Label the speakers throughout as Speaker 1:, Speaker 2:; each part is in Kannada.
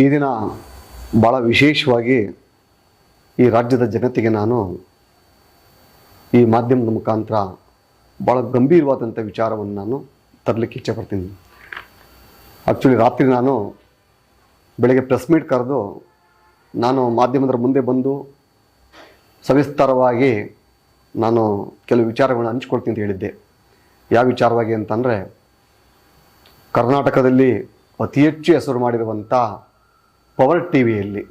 Speaker 1: ಈ ದಿನ ಭಾಳ ವಿಶೇಷವಾಗಿ ಈ ರಾಜ್ಯದ ಜನತೆಗೆ ನಾನು ಈ ಮಾಧ್ಯಮದ ಮುಖಾಂತರ ಭಾಳ ಗಂಭೀರವಾದಂಥ ವಿಚಾರವನ್ನು ನಾನು ತರಲಿಕ್ಕೆ ಇಚ್ಛೆ ಪಡ್ತೀನಿ. ಆ್ಯಕ್ಚುಲಿ ರಾತ್ರಿ ನಾನು ಬೆಳಗ್ಗೆ ಪ್ರೆಸ್ ಮೀಟ್ ಕರೆದು ನಾನು ಮಾಧ್ಯಮದ ಮುಂದೆ ಬಂದು ಸವಿಸ್ತಾರವಾಗಿ ನಾನು ಕೆಲವು ವಿಚಾರಗಳನ್ನ ಹಂಚ್ಕೊಳ್ತೀನಿ ಅಂತ ಹೇಳಿದ್ದೆ. ಯಾವ ವಿಚಾರವಾಗಿ ಅಂತಂದರೆ ಕರ್ನಾಟಕದಲ್ಲಿ ಅತಿ ಹೆಚ್ಚು ಹೆಸರು ಮಾಡಿರುವಂಥ ಪವರ್ ಟಿ ವಿಯಲ್ಲಿ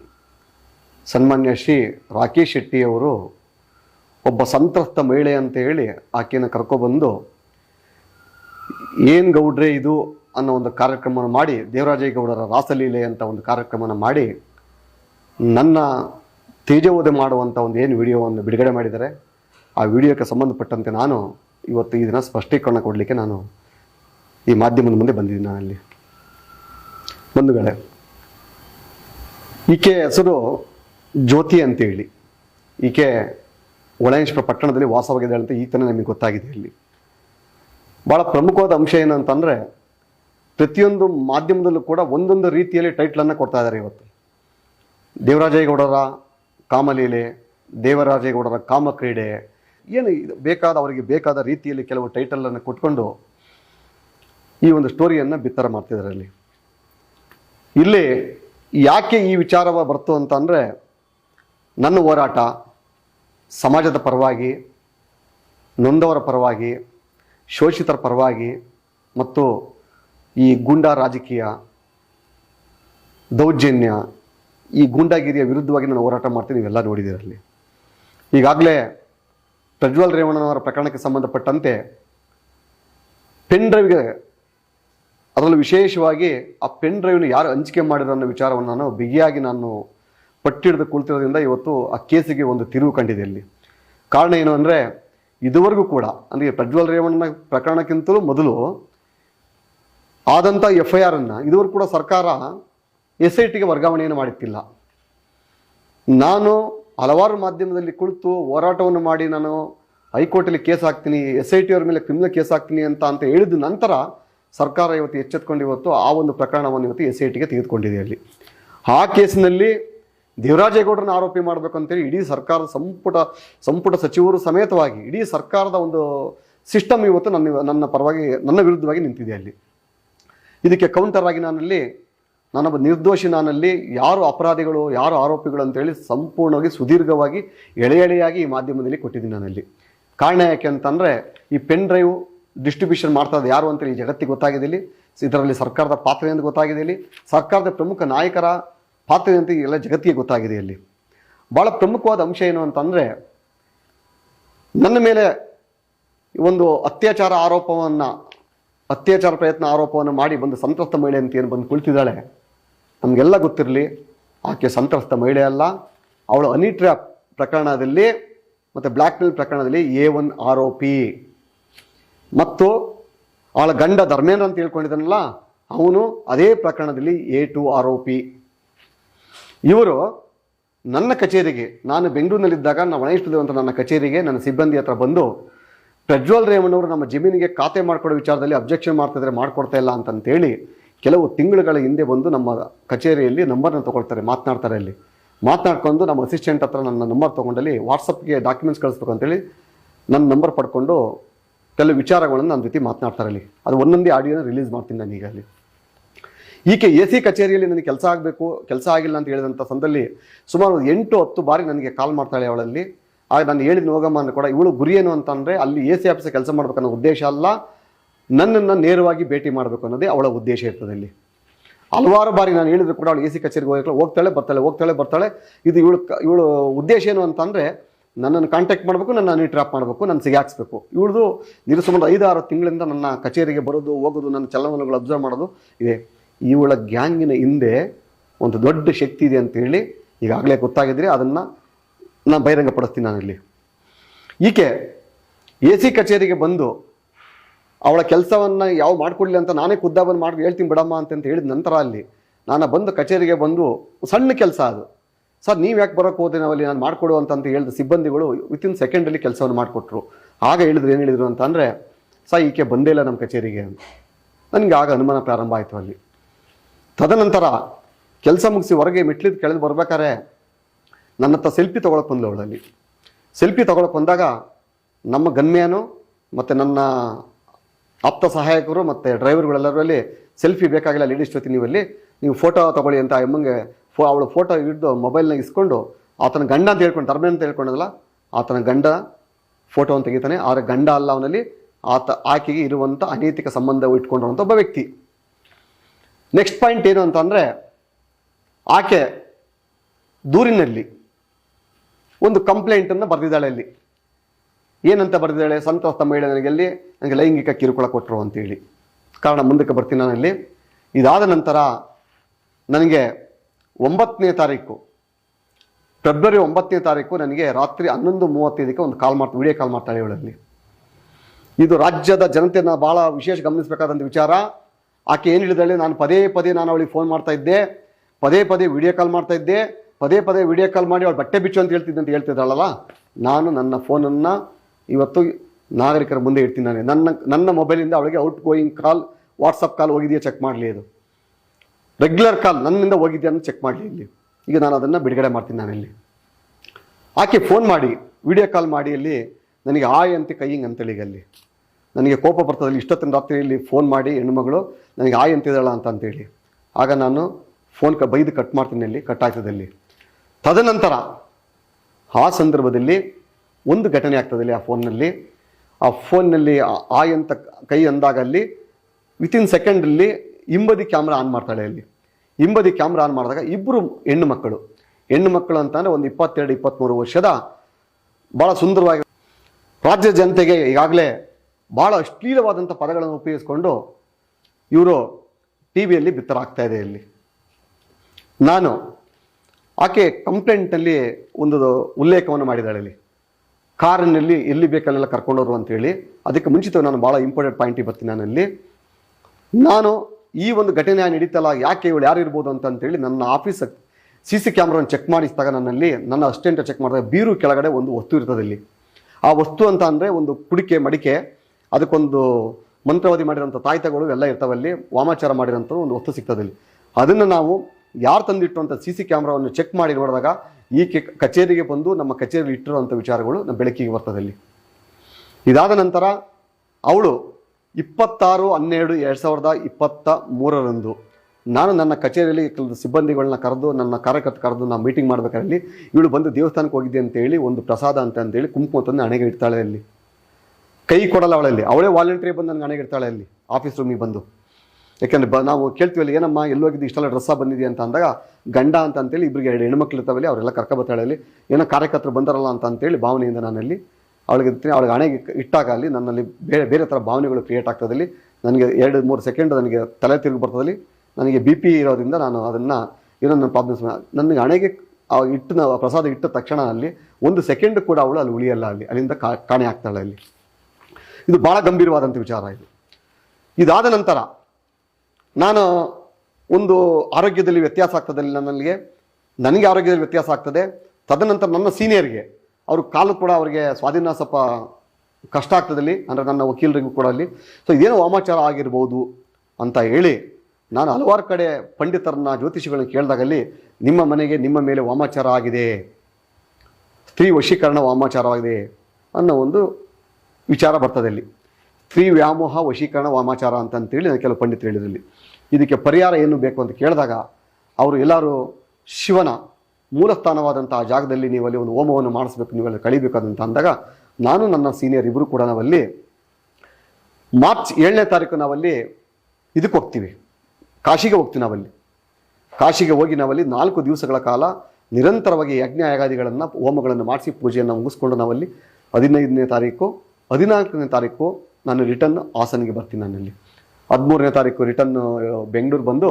Speaker 1: ಸನ್ಮಾನ್ಯ ಶ್ರೀ ರಾಕೇಶ್ ಶೆಟ್ಟಿಯವರು ಒಬ್ಬ ಸಂತ್ರಸ್ತ ಮಹಿಳೆ ಅಂತ ಹೇಳಿ ಆಕೆಯನ್ನು ಕರ್ಕೊಬಂದು, ಏನು ಗೌಡ್ರೆ ಇದು? ಅನ್ನೋ ಒಂದು ಕಾರ್ಯಕ್ರಮವನ್ನು ಮಾಡಿ ದೇವರಾಜೇಗೌಡರ ರಾಸಲೀಲೆ ಅಂತ ಒಂದು ಕಾರ್ಯಕ್ರಮನ ಮಾಡಿ, ನನ್ನ ತೇಜವೋದೆ ಮಾಡುವಂಥ ಒಂದು ಏನು ವಿಡಿಯೋವನ್ನು ಬಿಡುಗಡೆ ಮಾಡಿದ್ದಾರೆ, ಆ ವಿಡಿಯೋಕ್ಕೆ ಸಂಬಂಧಪಟ್ಟಂತೆ ನಾನು ಇವತ್ತು ಈ ದಿನ ಸ್ಪಷ್ಟೀಕರಣ ಕೊಡಲಿಕ್ಕೆ ನಾನು ಈ ಮಾಧ್ಯಮದ ಮುಂದೆ ಬಂದಿದ್ದೀನಿ ನಾನಲ್ಲಿ. ಬಂಧುಗಳೇ ಈಕೆ ಹೆಸರು ಜ್ಯೋತಿ ಅಂತೇಳಿ. ಈಕೆ ಒಳೇಶ್ವರ ಪಟ್ಟಣದಲ್ಲಿ ವಾಸವಾಗಿದ್ದಾಳೆ ಅಂತ ಈತನ ತಾನೇ ನಮಗೆ ಗೊತ್ತಾಗಿದೆ ಇಲ್ಲಿ. ಭಾಳ ಪ್ರಮುಖವಾದ ಅಂಶ ಏನಂತಂದರೆ ಪ್ರತಿಯೊಂದು ಮಾಧ್ಯಮದಲ್ಲೂ ಕೂಡ ಒಂದೊಂದು ರೀತಿಯಲ್ಲಿ ಟೈಟ್ಲನ್ನು ಕೊಡ್ತಾ ಇದ್ದಾರೆ ಇವತ್ತು. ದೇವರಾಜೇಗೌಡರ ಕಾಮಲೀಲೆ ದೇವರಾಜೇಗೌಡರ ಕಾಮಕ್ರೀಡೆ, ಏನು ಬೇಕಾದ ಅವರಿಗೆ ಬೇಕಾದ ರೀತಿಯಲ್ಲಿ ಕೆಲವು ಟೈಟಲನ್ನು ಕೊಟ್ಕೊಂಡು ಈ ಒಂದು ಸ್ಟೋರಿಯನ್ನು ಬಿತ್ತರ ಮಾಡ್ತಿದ್ದಾರೆ ಅಲ್ಲಿ. ಇಲ್ಲಿ ಯಾಕೆ ಈ ವಿಚಾರ ಬರ್ತು ಅಂತ ಅಂದರೆ ನನ್ನ ಹೋರಾಟ ಸಮಾಜದ ಪರವಾಗಿ, ನೊಂದವರ ಪರವಾಗಿ, ಶೋಷಿತರ ಪರವಾಗಿ ಮತ್ತು ಈ ಗೂಂಡಾ ರಾಜಕೀಯ, ದೌರ್ಜನ್ಯ, ಈ ಗೂಂಡಾಗಿರಿಯ ವಿರುದ್ಧವಾಗಿ ನಾನು ಹೋರಾಟ ಮಾಡ್ತೀನಿ, ನೀವೆಲ್ಲ ನೋಡಿದಿರಲ್ಲಿ ಈಗಾಗಲೇ ಪ್ರಜ್ವಲ್ ರೇವಣ್ಣನವರ ಪ್ರಕರಣಕ್ಕೆ ಸಂಬಂಧಪಟ್ಟಂತೆ ಪೆನ್ ಡ್ರೈವ್ಗೆ ಅದರಲ್ಲೂ ವಿಶೇಷವಾಗಿ ಆ ಪೆನ್ ಡ್ರೈವ್ನ ಯಾರು ಹಂಚಿಕೆ ಮಾಡಿರೋ ಅನ್ನೋ ವಿಚಾರವನ್ನು ನಾನು ಬಿಗಿಯಾಗಿ ನಾನು ಪಟ್ಟಿಡಿದು ಕುಳಿತಿರೋದ್ರಿಂದ ಇವತ್ತು ಆ ಕೇಸಿಗೆ ಒಂದು ತಿರುವು ಕಂಡಿದೆ ಇಲ್ಲಿ. ಕಾರಣ ಏನು ಅಂದರೆ, ಇದುವರೆಗೂ ಕೂಡ, ಅಂದರೆ ಪ್ರಜ್ವಲ್ ರೇವಣ್ಣನ ಪ್ರಕರಣಕ್ಕಿಂತಲೂ ಮೊದಲು ಆದಂಥ ಎಫ್ ಐ ಆರನ್ನು ಇದುವರೆಗೂ ಕೂಡ ಸರ್ಕಾರ ಎಸ್ ಐ ಟಿಗೆ ವರ್ಗಾವಣೆಯನ್ನು ಮಾಡುತ್ತಿಲ್ಲ. ನಾನು ಹಲವಾರು ಮಾಧ್ಯಮದಲ್ಲಿ ಕುಳಿತು ಹೋರಾಟವನ್ನು ಮಾಡಿ ನಾನು ಹೈಕೋರ್ಟಲ್ಲಿ ಕೇಸ್ ಹಾಕ್ತೀನಿ ಎಸ್ ಐ ಟಿ ಅವ್ರ ಮೇಲೆ ಕ್ರಿಮಿನಲ್ ಕೇಸ್ ಹಾಕ್ತೀನಿ ಅಂತ ಅಂತ ಹೇಳಿದ ನಂತರ ಸರ್ಕಾರ ಇವತ್ತು ಎಚ್ಚೆತ್ಕೊಂಡು ಇವತ್ತು ಆ ಒಂದು ಪ್ರಕರಣವನ್ನು ಇವತ್ತು ಎಸ್ ಐ ಟಿಗೆ ತೆಗೆದುಕೊಂಡಿದೆ ಅಲ್ಲಿ. ಆ ಕೇಸಿನಲ್ಲಿ ದೇವರಾಜೇಗೌಡರನ್ನ ಆರೋಪಿ ಮಾಡಬೇಕಂತೇಳಿ ಇಡೀ ಸರ್ಕಾರದ ಸಂಪುಟ ಸಂಪುಟ ಸಚಿವರು ಸಮೇತವಾಗಿ ಇಡೀ ಸರ್ಕಾರದ ಒಂದು ಸಿಸ್ಟಮ್ ಇವತ್ತು ನನ್ನ ನನ್ನ ಪರವಾಗಿ, ನನ್ನ ವಿರುದ್ಧವಾಗಿ ನಿಂತಿದೆ ಅಲ್ಲಿ. ಇದಕ್ಕೆ ಕೌಂಟರ್ ಆಗಿ ನಾನಲ್ಲಿ, ನಾನೊಬ್ಬ ನಿರ್ದೋಷಿ ನಾನಲ್ಲಿ ಯಾರು ಅಪರಾಧಿಗಳು, ಯಾರು ಆರೋಪಿಗಳು ಅಂತೇಳಿ ಸಂಪೂರ್ಣವಾಗಿ ಸುದೀರ್ಘವಾಗಿ ಎಳೆ ಎಳೆಯಾಗಿ ಈ ಮಾಧ್ಯಮದಲ್ಲಿ ಕೊಟ್ಟಿದ್ದೀನಿ ನಾನಲ್ಲಿ. ಕಾರಣ ಯಾಕೆ ಅಂತಂದರೆ ಈ ಪೆನ್ ಡ್ರೈವ್ ಡಿಸ್ಟ್ರಿಬ್ಯೂಷನ್ ಮಾಡ್ತಾ ಇರೋದು ಯಾರು ಅಂತೇಳಿ ಜಗತ್ತಿಗೆ ಗೊತ್ತಾಗಿದೆ ಇಲ್ಲಿ ಇದರಲ್ಲಿ ಸರ್ಕಾರದ ಪಾತ್ರ ಎಂದು ಗೊತ್ತಾಗಿದೆ ಇಲ್ಲಿ ಸರ್ಕಾರದ ಪ್ರಮುಖ ನಾಯಕರ ಪಾತ್ರ ಅಂತ ಎಲ್ಲ ಜಗತ್ತಿಗೆ ಗೊತ್ತಾಗಿದೆ ಇಲ್ಲಿ. ಭಾಳ ಪ್ರಮುಖವಾದ ಅಂಶ ಏನು ಅಂತಂದರೆ, ನನ್ನ ಮೇಲೆ ಒಂದು ಅತ್ಯಾಚಾರ ಆರೋಪವನ್ನು, ಅತ್ಯಾಚಾರ ಪ್ರಯತ್ನ ಆರೋಪವನ್ನು ಮಾಡಿ ಬಂದು ಸಂತ್ರಸ್ತ ಮಹಿಳೆ ಅಂತ ಏನು ಬಂದು ಕುಳಿತಿದ್ದಾಳೆ, ನಮಗೆಲ್ಲ ಗೊತ್ತಿರಲಿ. ಆಕೆ ಸಂತ್ರಸ್ತ ಮಹಿಳೆ ಅಲ್ಲ. ಅವಳು ಅನಿಟ್ರ್ಯಾಪ್ ಪ್ರಕರಣದಲ್ಲಿ ಮತ್ತು ಬ್ಲ್ಯಾಕ್ಮೇಲ್ ಪ್ರಕರಣದಲ್ಲಿ ಎ ಒನ್ ಆರೋಪಿ. ಮತ್ತು ಅವಳ ಗಂಡ ಧರ್ಮೇಂದ್ರ ಅಂತ ಹೇಳ್ಕೊಂಡಿದ್ದಾನಲ್ಲ, ಅವನು ಅದೇ ಪ್ರಕರಣದಲ್ಲಿ ಎ ಟು ಆರೋಪಿ ಇವರು ನನ್ನ ಕಚೇರಿಗೆ, ನಾನು ಬೆಂಗಳೂರಿನಲ್ಲಿದ್ದಾಗ ನಾವು ಒಣಗಿಸ್ತಿದ್ದೇವೆ ಅಂತ ನನ್ನ ಕಚೇರಿಗೆ ನನ್ನ ಸಿಬ್ಬಂದಿ ಹತ್ರ ಬಂದು, ಪ್ರಜ್ವಲ್ ರೇವಣ್ಣವರು ನಮ್ಮ ಜಮೀನಿಗೆ ಖಾತೆ ಮಾಡಿಕೊಡೋ ವಿಚಾರದಲ್ಲಿ ಅಬ್ಜೆಕ್ಷನ್ ಮಾಡ್ತಿದ್ರೆ ಮಾಡ್ಕೊಡ್ತಾ ಇಲ್ಲ ಅಂತಂತೇಳಿ ಕೆಲವು ತಿಂಗಳುಗಳ ಹಿಂದೆ ಬಂದು ನಮ್ಮ ಕಚೇರಿಯಲ್ಲಿ ನಂಬರ್ನ ತೊಗೊಳ್ತಾರೆ, ಮಾತನಾಡ್ತಾರೆ ಅಲ್ಲಿ. ಮಾತನಾಡ್ಕೊಂಡು ನಮ್ಮ ಅಸಿಸ್ಟೆಂಟ್ ಹತ್ರ ನನ್ನ ನಂಬರ್ ತೊಗೊಂಡಲ್ಲಿ ವಾಟ್ಸಪ್ಗೆ ಡಾಕ್ಯುಮೆಂಟ್ಸ್ ಕಳಿಸ್ಬೇಕು ಅಂತೇಳಿ ನನ್ನ ನಂಬರ್ ಪಡ್ಕೊಂಡು ಕೆಲವು ವಿಚಾರಗಳನ್ನು ನನ್ನ ಜೊತೆ ಮಾತನಾಡ್ತಾರೆ ಅಲ್ಲಿ. ಅದು ಒಂದೊಂದೇ ಆಡಿಯೋನ ರಿಲೀಸ್ ಮಾಡ್ತೀನಿ ನಾನು ಈಗ ಅಲ್ಲಿ. ಈಕೆ ಎ ಸಿ ಕಚೇರಿಯಲ್ಲಿ ನನಗೆ ಕೆಲಸ ಆಗಬೇಕು, ಕೆಲಸ ಆಗಿಲ್ಲ ಅಂತ ಹೇಳಿದಂಥ ಸಂದಲ್ಲಿ ಸುಮಾರು ಎಂಟು ಹತ್ತು ಬಾರಿ ನನಗೆ ಕಾಲ್ ಮಾಡ್ತಾಳೆ ಅವಳಲ್ಲಿ. ಆಗ ನಾನು ಹೇಳಿದ ಹೋಗಮ್ಮ ಕೂಡ, ಇವಳು ಗುರಿ ಏನು ಅಂತಂದರೆ ಅಲ್ಲಿ ಎ ಸಿ ಆಫೀಸ್ ಕೆಲಸ ಮಾಡಬೇಕನ್ನೋ ಉದ್ದೇಶ ಅಲ್ಲ, ನನ್ನನ್ನು ನೇರವಾಗಿ ಭೇಟಿ ಮಾಡಬೇಕು ಅನ್ನೋದೇ ಅವಳ ಉದ್ದೇಶ ಇರ್ತದೆ ಅಲ್ಲಿ. ಹಲವಾರು ಬಾರಿ ನಾನು ಹೇಳಿದ್ರು ಕೂಡ ಅವಳು ಎ ಸಿ ಕಚೇರಿಗೆ ಹೋಗ್ತಾಳೆ, ಬರ್ತಾಳೆ ಹೋಗ್ತಾಳೆ, ಬರ್ತಾಳೆ. ಇದು ಇವಳು ಇವಳು ಉದ್ದೇಶ ಏನು ಅಂತಂದರೆ ನನ್ನನ್ನು ಕಾಂಟ್ಯಾಕ್ಟ್ ಮಾಡಬೇಕು ನನ್ನ ಟ್ರಾಪ್ ಮಾಡಬೇಕು ನನ್ನ ಸಿಗಾಕ್ಸ್ಬೇಕು ಇವಳದು ಇದು ಸುಮಾರು ಐದು ಆರು ತಿಂಗಳಿಂದ ನನ್ನ ಕಚೇರಿಗೆ ಬರೋದು, ಹೋಗೋದು, ನನ್ನ ಚಲನವಲನಗಳು ಅಬ್ಸರ್ವ್ ಮಾಡೋದು ಇದೆ. ಇವಳ ಗ್ಯಾಂಗಿನ ಹಿಂದೆ ಒಂದು ದೊಡ್ಡ ಶಕ್ತಿ ಇದೆ ಅಂತೇಳಿ ಈಗಾಗಲೇ ಗೊತ್ತಾಗಿದ್ರೆ ಅದನ್ನು ನಾನು ಬಹಿರಂಗಪಡಿಸ್ತೀನಿ ನಾನಿಲ್ಲಿ ಈಕೆ ಎ ಸಿ ಕಚೇರಿಗೆ ಬಂದು ಅವಳ ಕೆಲಸವನ್ನು ಯಾವ ಮಾಡಿಕೊಡ್ಲಿ ಅಂತ ನಾನೇ ಖುದ್ದ ಬಂದು ಮಾಡಿ ಹೇಳ್ತೀನಿ ಬಿಡಮ್ಮ ಅಂತಂತ ಹೇಳಿದ ನಂತರ ಅಲ್ಲಿ ನಾನು ಬಂದು ಕಚೇರಿಗೆ ಬಂದು ಸಣ್ಣ ಕೆಲಸ ಅದು. ಸರ್, ನೀವು ಯಾಕೆ ಬರೋಕ್ಕೆ ಹೋದ್ರೆ ನಾವಲ್ಲಿ? ನಾನು ಮಾಡಿಕೊಡು ಅಂತ ಹೇಳಿದ ಸಿಬ್ಬಂದಿಗಳು ವಿತಿನ್ ಸೆಕೆಂಡಲ್ಲಿ ಕೆಲಸವನ್ನು ಮಾಡಿಕೊಟ್ರು. ಆಗ ಹೇಳಿದ್ರು, ಏನು ಹೇಳಿದರು ಅಂತ ಅಂದರೆ ಸರ್, ಈಕೆ ಬಂದೇ ಇಲ್ಲ ನಮ್ಮ ಕಚೇರಿಗೆ. ನನಗೆ ಆಗ ಅನುಮಾನ ಪ್ರಾರಂಭ ಆಯಿತು ಅಲ್ಲಿ. ತದನಂತರ ಕೆಲಸ ಮುಗಿಸಿ ಹೊರಗೆ ಮೆಟ್ಲಿದ್ದು ಕೆಳದು ಬರ್ಬೇಕಾದ್ರೆ ನನ್ನ ಹತ್ರ ಸೆಲ್ಫಿ ತೊಗೊಳಕ್ಕೆ ಬಂದಳು ಅವಳಲ್ಲಿ ಸೆಲ್ಫಿ ತೊಗೊಳಕ್ಕೆ ಬಂದಾಗ ನಮ್ಮ ಗನ್ಮ್ಯಾನು ಮತ್ತು ನನ್ನ ಆಪ್ತ ಸಹಾಯಕರು ಮತ್ತು ಡ್ರೈವರ್ಗಳೆಲ್ಲರಲ್ಲಿ ಸೆಲ್ಫಿ ಬೇಕಾಗಿಲ್ಲ, ಲೇಡೀಸ್ ಜೊತೆ ನೀವಲ್ಲಿ ನೀವು ಫೋಟೋ ತಗೊಳ್ಳಿ ಅಂತ ಎಮ್ಮಂಗೆ ಫೋ ಅವಳು ಫೋಟೋ ಹಿಡಿದು ಮೊಬೈಲ್ನಾಗ ಇಸ್ಕೊಂಡು ಆತನ ಗಂಡ ಅಂತ ಹೇಳ್ಕೊಂಡು, ಧರ್ಮ ಅಂತ ಹೇಳ್ಕೊಂಡಲ್ಲ ಆತನ ಗಂಡ ಫೋಟೋವನ್ನು ತೆಗಿತಾನೆ. ಆದರೆ ಗಂಡ ಅಲ್ಲ ಅವನಲ್ಲಿ. ಆತ, ಆಕೆಗೆ ಇರುವಂಥ ಅನೈತಿಕ ಸಂಬಂಧ ಇಟ್ಕೊಂಡಿರುವಂಥ ಒಬ್ಬ ವ್ಯಕ್ತಿ. ನೆಕ್ಸ್ಟ್ ಪಾಯಿಂಟ್ ಏನು ಅಂತಂದರೆ, ಆಕೆ ದೂರಿನಲ್ಲಿ ಒಂದು ಕಂಪ್ಲೇಂಟನ್ನು ಬರೆದಿದ್ದಾಳೆ ಅಲ್ಲಿ. ಏನಂತ ಬರೆದಿದ್ದಾಳೆ? ಸಂತ್ರಸ್ತ ಮಹಿಳೆ ನನಗೆಲ್ಲಿ ನನಗೆ ಲೈಂಗಿಕ ಕಿರುಕುಳ ಕೊಟ್ಟರು ಅಂತೇಳಿ. ಕಾರಣ ಮುಂದಕ್ಕೆ ಬರ್ತೀನಿ ನಾನಲ್ಲಿ. ಇದಾದ ನಂತರ ನನಗೆ ಒಂಬತ್ತನೇ ತಾರೀಕು ಫೆಬ್ರವರಿ ಒಂಬತ್ತನೇ ತಾರೀಕು ನನಗೆ ರಾತ್ರಿ ಹನ್ನೊಂದು ಮೂವತ್ತೈದಕ್ಕೆ ಒಂದು ಕಾಲ್ ಮಾಡ್ತಾ ವಿಡಿಯೋ ಕಾಲ್ ಮಾಡ್ತಾಳೆ ಇವಳಲ್ಲಿ ಇದು ರಾಜ್ಯದ ಜನತೆಯನ್ನು ಭಾಳ ವಿಶೇಷ ಗಮನಿಸಬೇಕಾದಂಥ ವಿಚಾರ. ಆಕೆ ಏನು ಹೇಳಿದಾಳೆ, ನಾನು ಪದೇ ಪದೇ ನಾನು ಅವಳಿಗೆ ಫೋನ್ ಮಾಡ್ತಾ ಇದ್ದೆ, ಪದೇ ಪದೇ ವಿಡಿಯೋ ಕಾಲ್ ಮಾಡ್ತಾ ಇದ್ದೆ, ಪದೇ ಪದೇ ವಿಡಿಯೋ ಕಾಲ್ ಮಾಡಿ ಅವಳು ಬಟ್ಟೆ ಬಿಚ್ಚು ಅಂತ ಹೇಳ್ತಿದ್ದೆ ಅಂತ ಹೇಳ್ತಿದ್ದಾಳಲ್ಲ ನಾನು ನನ್ನ ಫೋನನ್ನು ಇವತ್ತು ನಾಗರಿಕರ ಮುಂದೆ ಇಡ್ತೀನಿ ನಾನು. ನನ್ನ ನನ್ನ ಮೊಬೈಲಿಂದ ಅವಳಿಗೆ outgoing call WhatsApp call ಹೋಗಿದೆಯಾ ಚೆಕ್ ಮಾಡಲಿ ಅದು. ರೆಗ್ಯುಲರ್ ಕಾಲ್ ನನ್ನಿಂದ ಹೋಗಿದ್ದೆ ಅಂತ ಚೆಕ್ ಮಾಡಲಿ ಇಲ್ಲಿ. ಈಗ ನಾನು ಅದನ್ನು ಬಿಡುಗಡೆ ಮಾಡ್ತೀನಿ ನಾನಿಲ್ಲಿ ಆಕೆ ಫೋನ್ ಮಾಡಿ ವಿಡಿಯೋ ಕಾಲ್ ಮಾಡಿ ಅಲ್ಲಿ, ನನಗೆ ಆಯ್ ಅಂತ ಕೈಯಿಂಗ್ ಅಂತೇಳಿ ಈಗ ಅಲ್ಲಿ. ನನಗೆ ಕೋಪ ಬರ್ತದಲ್ಲಿ ಇಷ್ಟೊತ್ತಿನ ರಾತ್ರಿಯಲ್ಲಿ ಫೋನ್ ಮಾಡಿ ಹೆಣ್ಮಗಳು ನನಗೆ ಆಯ್ ಅಂತಿದ್ದಾಳ ಅಂತ ಅಂತೇಳಿ ಆಗ ನಾನು ಫೋನ್ ಕ, ಬೈದು ಕಟ್ ಮಾಡ್ತೀನಿ ಅಲ್ಲಿ ಕಟ್ ಆಗ್ತದಲ್ಲಿ ತದನಂತರ, ಆ ಸಂದರ್ಭದಲ್ಲಿ ಒಂದು ಘಟನೆ ಆಗ್ತದಲ್ಲಿ ಆ ಫೋನ್ನಲ್ಲಿ ಆ ಫೋನ್ನಲ್ಲಿ ಆಯ್ ಅಂತ ಕೈ ಅಂದಾಗ ಅಲ್ಲಿ ವಿತಿನ್ ಸೆಕೆಂಡಲ್ಲಿ ಹಿಂಬದಿ ಕ್ಯಾಮ್ರಾ ಆನ್ ಮಾಡ್ತಾಳೆ ಅಲ್ಲಿ. ಹಿಂಬದಿ ಕ್ಯಾಮ್ರಾ ಆನ್ ಮಾಡಿದಾಗ ಇಬ್ಬರು ಹೆಣ್ಣು ಮಕ್ಕಳು. ಹೆಣ್ಣು ಮಕ್ಕಳು ಅಂತಂದರೆ ಒಂದು ಇಪ್ಪತ್ತೆರಡು ಇಪ್ಪತ್ತ್ಮೂರು ವರ್ಷದ ಭಾಳ ಸುಂದರವಾಗಿ ರಾಜ್ಯ ಜನತೆಗೆ ಈಗಾಗಲೇ ಭಾಳ ಅಶ್ಲೀಲವಾದಂಥ ಪದಗಳನ್ನು ಉಪಯೋಗಿಸ್ಕೊಂಡು ಇವರು ಟಿ ವಿಯಲ್ಲಿ ಬಿತ್ತರಾಗ್ತಾ ಇದೆ ಇಲ್ಲಿ. ನಾನು ಆಕೆ ಕಂಪ್ಲೇಂಟಲ್ಲಿ ಒಂದು ಉಲ್ಲೇಖವನ್ನು ಮಾಡಿದ್ದಾಳೆ ಇಲ್ಲಿ. ಕಾರಿನಲ್ಲಿ ಎಲ್ಲಿ ಬೇಕಲ್ಲೆಲ್ಲ ಕರ್ಕೊಂಡೋರು ಅಂತೇಳಿ. ಅದಕ್ಕೆ ಮುಂಚಿತವಾಗಿ ನಾನು ಭಾಳ ಇಂಪಾರ್ಟೆಂಟ್ ಪಾಯಿಂಟಿಗೆ ಬರ್ತೀನಿ ನಾನಲ್ಲಿ. ನಾನು ಈ ಒಂದು ಘಟನೆ ನಡೀತಲ್ಲ, ಯಾಕೆ ಇವಳು ಯಾರು ಇರ್ಬೋದು ಅಂತ ಅಂತೇಳಿ ನನ್ನ ಆಫೀಸ್ ಸಿ ಸಿ ಕ್ಯಾಮ್ರಾನ ಚೆಕ್ ಮಾಡಿಸಿದಾಗ ನನ್ನಲ್ಲಿ ನನ್ನ ಅಸ್ಟೆಂಟ್ ಚೆಕ್ ಮಾಡಿದಾಗ ಬೀರು ಕೆಳಗಡೆ ಒಂದು ವಸ್ತು ಇರ್ತದೆ ಇಲ್ಲಿ ಆ ವಸ್ತು ಅಂತ ಅಂದರೆ ಒಂದು ಕುಡಿಕೆ, ಮಡಿಕೆ, ಅದಕ್ಕೊಂದು ಮಂತ್ರವಾದಿ ಮಾಡಿರೋಂಥ ತಾಯ್ತಗಳು ಎಲ್ಲ ಇರ್ತಾವಲ್ಲಿ ವಾಮಾಚಾರ ಮಾಡಿರೋಂಥ ಒಂದು ವಸ್ತು ಸಿಗ್ತದೆ ಇಲ್ಲಿ ಅದನ್ನು ನಾವು ಯಾರು ತಂದಿಟ್ಟು ಅಂತ ಸಿ ಸಿ ಕ್ಯಾಮ್ರಾವನ್ನು ಚೆಕ್ ಮಾಡಿ ನೋಡಿದಾಗ ಈ ಕಚೇರಿಗೆ ಬಂದು ನಮ್ಮ ಕಚೇರಿಯಲ್ಲಿ ಇಟ್ಟಿರುವಂಥ ವಿಚಾರಗಳು ನಮ್ಮ ಬೆಳಕಿಗೆ ಬರ್ತದೆ ಇಲ್ಲಿ ಇದಾದ ನಂತರ ಅವಳು ಇಪ್ಪತ್ತಾರು, ಹನ್ನೆರಡು, ಎರಡು ಸಾವಿರದ ಇಪ್ಪತ್ತ ಮೂರರಂದು ನಾನು ನನ್ನ ಕಚೇರಿಯಲ್ಲಿ ಕೆಲವು ಸಿಬ್ಬಂದಿಗಳನ್ನ ಕರೆದು, ನನ್ನ ಕಾರ್ಯಕರ್ತ ಕರೆದು ನಾನು ಮೀಟಿಂಗ್ ಮಾಡ್ಬೇಕಾದ್ರೆ ಇವಳು ಬಂದು ದೇವಸ್ಥಾನಕ್ಕೆ ಹೋಗಿದ್ದೆ ಅಂತೇಳಿ ಒಂದು ಪ್ರಸಾದ ಅಂತ ಅಂತೇಳಿ ಕುಂಕುಮ ತಂದು ಹಣೆಗೆ ಇಡ್ತಾಳೆ ಅಲ್ಲಿ. ಕೈ ಕೊಡಲ್ಲ ಅವಳಲ್ಲಿ. ಅವಳೇ ವಾಲಂಟ್ರಿ ಬಂದು ನನಗೆ ಹಣೆಗೆ ಇಡ್ತಾಳೆ ಅಲ್ಲಿ ಆಫೀಸ್ ರೂಮಿಗೆ ಬಂದು. ಯಾಕೆಂದರೆ ಬ ನಾವು ಕೇಳ್ತೀವಲ್ಲ ಏನಮ್ಮ ಎಲ್ಲೋಗಿದ್ದು ಇಷ್ಟೆಲ್ಲ ಡ್ರೆಸ್ಸ ಬಂದಿದೆ ಅಂತ ಅಂದಾಗ ಗಂಡ ಅಂತ ಅಂತೇಳಿ ಇಬ್ಬರಿಗೆ ಎರಡು ಹೆಣ್ಮಕ್ಳು ಇರ್ತಾವಲ್ಲಿ, ಅವರೆಲ್ಲ ಕರ್ಕೊಬತ್ತಾಳೆ ಅಲ್ಲಿ. ಏನೋ ಕಾರ್ಯಕರ್ತರು ಬಂದಾರಲ್ಲ ಅಂತ ಅಂತೇಳಿ ಭಾವನೆಯಿಂದ ನಾನಲ್ಲಿ ಅವಳಿಗೆ ಅವಳಿಗೆ ಹಣೆಗೆ ಇಟ್ಟಾಗ ಅಲ್ಲಿ ನನ್ನಲ್ಲಿ ಬೇರೆ ಬೇರೆ ಥರ ಭಾವನೆಗಳು ಕ್ರಿಯೇಟ್ ಆಗ್ತದಲ್ಲಿ ನನಗೆ ಎರಡು, ಮೂರು ಸೆಕೆಂಡ್ ನನಗೆ ತಲೆ ತಿರುಗಿ ಬರ್ತದಲ್ಲಿ ನನಗೆ ಬಿ ಪಿ ಇರೋದ್ರಿಂದ ನಾನು ಅದನ್ನು ಏನೋ ಪ್ರಾಬ್ಲಮ್ಸ್ ನನಗೆ ಹಣೆಗೆ ಇಟ್ಟು ನಾವು ಪ್ರಸಾದ ಇಟ್ಟ ತಕ್ಷಣ ಅಲ್ಲಿ ಒಂದು ಸೆಕೆಂಡ್ ಕೂಡ ಅವಳು ಅಲ್ಲಿ ಉಳಿಯಲ್ಲ ಅಲ್ಲಿ, ಅಲ್ಲಿಂದ ಕಾಣೆ ಆಗ್ತಾಳೆ ಅಲ್ಲಿ. ಇದು ಭಾಳ ಗಂಭೀರವಾದಂಥ ವಿಚಾರ ಇದು. ಇದಾದ ನಂತರ ನಾನು ಒಂದು ಆರೋಗ್ಯದಲ್ಲಿ ವ್ಯತ್ಯಾಸ ಆಗ್ತದಲ್ಲಿ ನನ್ನಲ್ಲಿಗೆ ನನ್ನಲ್ಲಿ ನನಗೆ ಆರೋಗ್ಯದಲ್ಲಿ ವ್ಯತ್ಯಾಸ ಆಗ್ತದೆ. ತದನಂತರ ನನ್ನ ಸೀನಿಯರ್ಗೆ ಅವರು ಕಾಲು ಕೂಡ ಅವರಿಗೆ ಸ್ವಾಧೀನ ಸ್ವಲ್ಪ ಕಷ್ಟ ಆಗ್ತದಲ್ಲಿ, ಅಂದರೆ ನನ್ನ ವಕೀಲರಿಗೂ ಕೂಡ ಅಲ್ಲಿ. ಸೊ ಇದೇನು ವಾಮಾಚಾರ ಆಗಿರ್ಬೋದು ಅಂತ ಹೇಳಿ ನಾನು ಹಲವಾರು ಕಡೆ ಪಂಡಿತರನ್ನ, ಜ್ಯೋತಿಷಿಗಳನ್ನ ಕೇಳಿದಾಗಲ್ಲಿ ನಿಮ್ಮ ಮನೆಗೆ ನಿಮ್ಮ ಮೇಲೆ ವಾಮಾಚಾರ ಆಗಿದೆ. ಸ್ತ್ರೀ ವಶೀಕರಣ ವಾಮಾಚಾರವಾಗಿದೆ ಅನ್ನೋ ಒಂದು ವಿಚಾರ ಬರ್ತದೆ ಅಲ್ಲಿ. ಸ್ತ್ರೀ ವ್ಯಾಮೋಹ ವಶೀಕರಣ ವಾಮಾಚಾರ ಅಂತ ಅಂತೇಳಿ ನಾನು ಕೆಲವು ಪಂಡಿತರು ಹೇಳಿದ್ರಲ್ಲಿ. ಇದಕ್ಕೆ ಪರಿಹಾರ ಏನು ಬೇಕು ಅಂತ ಕೇಳಿದಾಗ, ಅವರು ಎಲ್ಲರೂ ಶಿವನ ಮೂಲಸ್ಥಾನವಾದಂಥ ಆ ಜಾಗದಲ್ಲಿ ನೀವು ಅಲ್ಲಿ ಒಂದು ಹೋಮವನ್ನು ಮಾಡಿಸ್ಬೇಕು, ನೀವೆಲ್ಲ ಕಳಿಬೇಕಾದಂತ ಅಂದಾಗ ನಾನು ನನ್ನ ಸೀನಿಯರ್ ಇಬ್ಬರು ಕೂಡ ನಾವಲ್ಲಿ ಮಾರ್ಚ್ ಏಳನೇ ತಾರೀಕು ನಾವಲ್ಲಿ ಇದಕ್ಕೆ ಹೋಗ್ತೀವಿ. ಕಾಶಿಗೆ ಹೋಗ್ತೀವಿ ನಾವಲ್ಲಿ. ಕಾಶಿಗೆ ಹೋಗಿ ನಾವಲ್ಲಿ ನಾಲ್ಕು ದಿವಸಗಳ ಕಾಲ ನಿರಂತರವಾಗಿ ಯಜ್ಞ ಯಾಗಾದಿಗಳನ್ನು, ಹೋಮಗಳನ್ನು ಮಾಡಿಸಿ ಪೂಜೆಯನ್ನು ಮುಗಿಸ್ಕೊಂಡು ನಾವಲ್ಲಿ ಹದಿನೈದನೇ ತಾರೀಕು, ಹದಿನಾಲ್ಕನೇ ತಾರೀಕು ನಾನು ರಿಟರ್ನ್ ಹಾಸನಿಗೆ ಬರ್ತೀನಿ ನಾನಲ್ಲಿ. ಹದಿಮೂರನೇ ತಾರೀಕು ರಿಟರ್ನ್ ಬೆಂಗಳೂರು ಬಂದು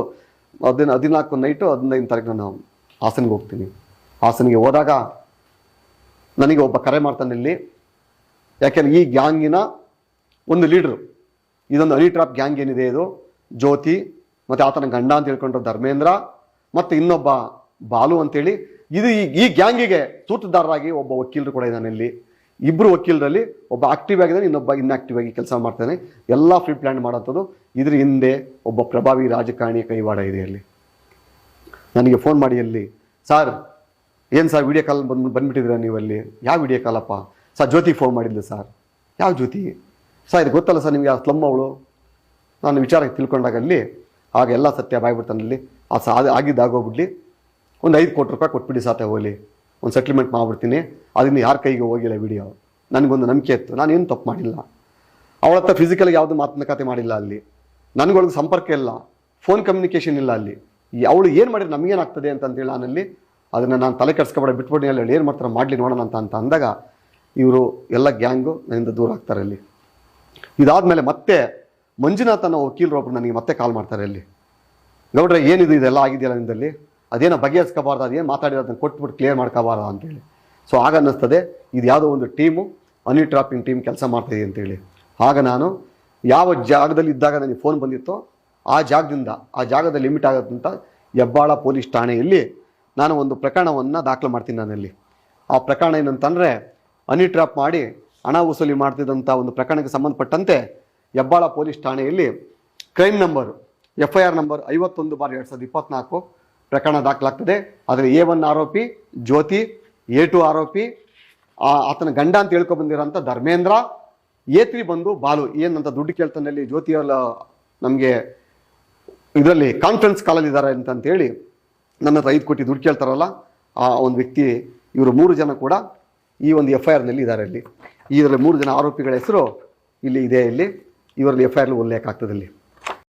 Speaker 1: ಹದಿನ ಹದಿನಾಲ್ಕು ನೈಟು ಹದಿನೈದನೇ ತಾರೀಕು ನಾನು ಹಾಸನಿಗೆ ಹೋಗ್ತೀನಿ. ಹಾಸನಿಗೆ ಹೋದಾಗ ನನಗೆ ಒಬ್ಬ ಕರೆ ಮಾಡ್ತಾನೆ ಇಲ್ಲಿ ಯಾಕೆಂದ್ರೆ ಈ ಗ್ಯಾಂಗಿನ ಒಂದು ಲೀಡ್ರು. ಇದೊಂದು ಅಲಿ ಟ್ರಾಪ್ ಗ್ಯಾಂಗ್ ಏನಿದೆ ಇದು? ಜ್ಯೋತಿ, ಮತ್ತು ಆತನ ಗಂಡ ಅಂತ ಹೇಳ್ಕೊಂಡ್ರು ಧರ್ಮೇಂದ್ರ, ಮತ್ತು ಇನ್ನೊಬ್ಬ ಬಾಲು ಅಂತೇಳಿ. ಇದು ಈ ಈ ಗ್ಯಾಂಗಿಗೆ ಸೂತ್ರದಾರರಾಗಿ ಒಬ್ಬ ವಕೀಲರು ಕೂಡ ಇದ್ದಾನೆ ಇಲ್ಲಿ. ಇಬ್ಬರು ವಕೀಲರಲ್ಲಿ ಒಬ್ಬ ಆಕ್ಟಿವ್ ಆಗಿದ್ದಾನೆ, ಇನ್ನೊಬ್ಬ ಇನ್ಆಕ್ಟಿವ್ ಆಗಿ ಕೆಲಸ ಮಾಡ್ತಾನೆ. ಎಲ್ಲ ಫ್ರೀ ಪ್ಲ್ಯಾನ್ ಮಾಡೋಂಥದ್ದು ಇದ್ರ ಹಿಂದೆ ಒಬ್ಬ ಪ್ರಭಾವಿ ರಾಜಕಾರಣಿಯ ಕೈವಾಡ ಇದೆ ಅಲ್ಲಿ ನನಗೆ ಫೋನ್ ಮಾಡಿ ಅಲ್ಲಿ, ಸರ್, ಏನು ಸರ್ ವಿಡಿಯೋ ಕಾಲ್ ಬಂದು ಬಂದ್ಬಿಟ್ಟಿದ್ದೀರಾ ನೀವು ಅಲ್ಲಿ? ಯಾವ ವಿಡಿಯೋ ಕಾಲಪ್ಪ ಸರ್, ಜ್ಯೋತಿ ಫೋನ್ ಮಾಡಿದ್ಲು ಸರ್. ಯಾವ ಜ್ಯೋತಿ? ಸರ್, ಇದು ಗೊತ್ತಲ್ಲ ಸರ್ ನಿಮಗೆ, ಆ ಸ್ಲಮ್ ಅವಳು. ನಾನು ವಿಚಾರಕ್ಕೆ ತಿಳ್ಕೊಂಡಾಗ ಅಲ್ಲಿ, ಆಗ ಎಲ್ಲ ಸತ್ಯ ಬಾಯ್ಬಿಡ್ತಾನಲ್ಲಿ ಆ ಸಾ ಅದು ಆಗಿದ್ದಾಗೋಗ್ಬಿಡ್ಲಿ ಒಂದು ಐದು ಕೋಟಿ ರೂಪಾಯಿ ಕೊಟ್ಬಿಡಿ ಸಾತೆ ಹೋಗಲಿ. ಒಂದು ಸೆಟ್ಲ್ಮೆಂಟ್ ಮಾಡ್ಬಿಡ್ತೀನಿ. ಅದನ್ನು ಯಾರ ಕೈಗೆ ಹೋಗಿಲ್ಲ ವಿಡಿಯೋ ನನಗೊಂದು ನಂಬಿಕೆ ಇತ್ತು. ನಾನೇನು ತಪ್ಪು ಮಾಡಿಲ್ಲ. ಅವಳ ಹತ್ರ ಫಿಸಿಕಲ್ಗೆ ಯಾವುದು ಮಾತುಕತೆ ಮಾಡಿಲ್ಲ ಅಲ್ಲಿ. ನನಗೊಳಗೆ ಸಂಪರ್ಕ ಇಲ್ಲ. ಫೋನ್ ಕಮ್ಯುನಿಕೇಷನ್ ಇಲ್ಲ ಅಲ್ಲಿ. ಅವಳು ಏನು ಮಾಡಿದ್ರೆ ನಮಗೇನಾಗ್ತದೆ ಅಂತಂದೇಳಿ ನಾನಲ್ಲಿ ಅದನ್ನು ನಾನು ತಲೆ ಕೆಡ್ಸ್ಕೊಬೇಡ ಬಿಟ್ಬಿಟ್ಟು ಅಲ್ಲಿ ಏನು ಮಾಡ್ತಾರೆ ಮಾಡಲಿ ನೋಡೋಣ ಅಂತ ಅಂತ ಅಂದಾಗ ಇವರು ಎಲ್ಲ ಗ್ಯಾಂಗು ನನ್ನಿಂದ ದೂರ ಆಗ್ತಾರೆ ಅಲ್ಲಿ. ಇದಾದ್ಮೇಲೆ ಮತ್ತೆ ಮಂಜುನಾಥ್ ಅನ್ನೋ ಒಬ್ರು ನನಗೆ ಮತ್ತೆ ಕಾಲ್ ಮಾಡ್ತಾರೆ ಅಲ್ಲಿ. ಗೌಡ್ರೆ, ಏನಿದು ಇದೆಲ್ಲ ಆಗಿದೆಯಲ್ಲ ನಿಂದಲ್ಲಿ? ಅದೇನೋ ಬಗೆಹರಿಸ್ಕೋಬಾರ್ದು, ಅದೇನು ಮಾತಾಡಿರೋದನ್ನ ಕೊಟ್ಬಿಟ್ಟು ಕ್ಲಿಯರ್ ಮಾಡ್ಕೋಬಾರ್ದು ಅಂತೇಳಿ. ಸೊ ಆಗ ಅನ್ನಿಸ್ತದೆ, ಇದು ಯಾವುದೋ ಒಂದು ಟೀಮು ಅನಿ ಟ್ರಾಪಿಂಗ್ ಟೀಮ್ ಕೆಲಸ ಮಾಡ್ತಾಯಿದೆ ಅಂತೇಳಿ ಆಗ ನಾನು ಯಾವ ಜಾಗದಲ್ಲಿ ಇದ್ದಾಗ ನನಗೆ ಫೋನ್ ಬಂದಿತ್ತೋ ಆ ಜಾಗದಿಂದ, ಆ ಜಾಗದ ಲಿಮಿಟ್ ಆಗದಂಥ ಹೆಬ್ಬಾಳ ಪೊಲೀಸ್ ಠಾಣೆಯಲ್ಲಿ ನಾನು ಒಂದು ಪ್ರಕರಣವನ್ನು ದಾಖಲು ಮಾಡ್ತೀನಿ ನಾನಲ್ಲಿ. ಆ ಪ್ರಕರಣ ಏನಂತಂದರೆ ಹನಿ ಟ್ರಾಪ್ ಮಾಡಿ ಹಣ ವಸೂಲಿ ಮಾಡ್ತಿದ್ದಂಥ ಒಂದು ಪ್ರಕರಣಕ್ಕೆ ಸಂಬಂಧಪಟ್ಟಂತೆ ಹೆಬ್ಬಾಳ ಪೊಲೀಸ್ ಠಾಣೆಯಲ್ಲಿ crime number F I R number ಐವತ್ತೊಂದು ಬಾರ್ ಎರಡು ಸಾವಿರದ ಇಪ್ಪತ್ನಾಲ್ಕು ಪ್ರಕರಣ ದಾಖಲಾಗ್ತದೆ. ಆದರೆ ಎ ಒನ್ ಆರೋಪಿ, ಜ್ಯೋತಿ ಎ ಟು ಆರೋಪಿ ಆತನ ಗಂಡ ಅಂತ ಹೇಳ್ಕೊಬಂದಿರೋಂಥ ಧರ್ಮೇಂದ್ರ ಎ ತ್ರೀ ಬಂದು ಬಾಲು. ಏನಂತ ದುಡ್ಡು ಕೇಳ್ತಾನಲ್ಲಿ ಜ್ಯೋತಿಯಲ್ಲ ನಮಗೆ ಇದರಲ್ಲಿ ಕಾನ್ಫರೆನ್ಸ್ ಕಾಲಲ್ಲಿ ಇದ್ದಾರೆ ಅಂತ ಹೇಳಿ ನನ್ನ ಹತ್ರ ಐದು ಕೋಟಿ ದುಡ್ಡು ಕೇಳ್ತಾರಲ್ಲ, ಆ ಒಂದು ವ್ಯಕ್ತಿ, ಇವರು ಮೂರು ಜನ ಕೂಡ ಈ ಒಂದು ಎಫ್ ಐ ಆರ್ನಲ್ಲಿ ಇದ್ದಾರೆ ಇಲ್ಲಿ. ಇದರಲ್ಲಿ ಮೂರು ಜನ ಆರೋಪಿಗಳ ಹೆಸರು ಇಲ್ಲಿ ಇದೆ ಇಲ್ಲಿ. ಇವರಲ್ಲಿ ಎಫ್ ಐ ಆರ್ ಉಲ್ಲೇಖ ಆಗ್ತದೆ ಇಲ್ಲಿ.